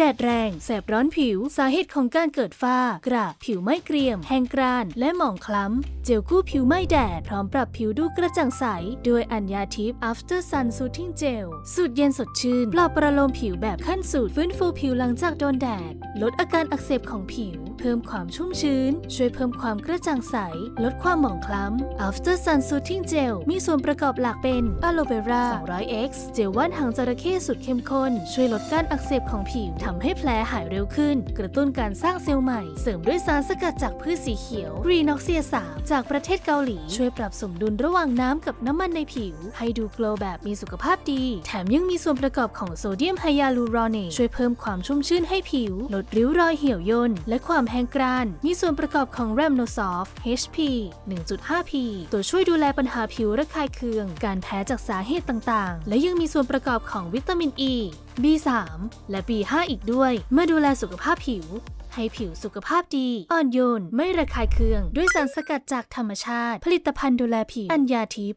แดดแรง แสบร้อนผิว สาเหตุของการเกิดฝ้ากระผิวไม่เกรียม แห้งกราน และหมองคล้ำ เจลกู้ผิวไม่แดด พร้อมปรับผิวดูกระจ่างใส ด้วยอัญญาทิพย์ After Sun Soothing Gel สูตรเย็นสดชื่น ปลอบประโลมผิวแบบขั้นสูตรฟื้นฟูผิวหลังจากโดนแดด ลดอาการอักเสบของผิว เพิ่มความชุ่มชื้น ช่วยเพิ่มความกระจ่างใส ลดความหมองคล้ำ After Sun Soothing Gel มีส่วนประกอบหลักเป็นอะโลเวรา 200x เจลว่านหางจระเข้สุดเข้มข้น ช่วยลดการอักเสบของผิวทำให้แผลหายเร็วขึ้น กระตุ้นการสร้างเซลล์ใหม่ เสริมด้วยสารสกัดจากพืชสีเขียวรีนอกเซีย3จากประเทศเกาหลี ช่วยปรับสมดุลระหว่างน้ำกับน้ำมันในผิว ให้ดูโกลแบบมีสุขภาพดี แถมยังมีส่วนประกอบของโซเดียมไฮยาลูรอเนตช่วยเพิ่มความชุ่มชื่นให้ผิว ลดริ้วรอยเหี่ยวย่นและความแห้งกร้าน มีส่วนประกอบของแรมโนซอฟ HP 1.5P ตัวช่วยดูแลปัญหาผิวระคายเคือง การแพ้จากสาเหตุต่างๆ และยังมีส่วนประกอบของวิตามิน E B3 และ B5 อีกด้วย เมื่อดูแลสุขภาพผิว ให้ผิวสุขภาพดี อ่อนโยน ไม่ระคายเคือง ด้วยสารสกัดจากธรรมชาติ ผลิตภัณฑ์ดูแลผิว อัญญาทิพย์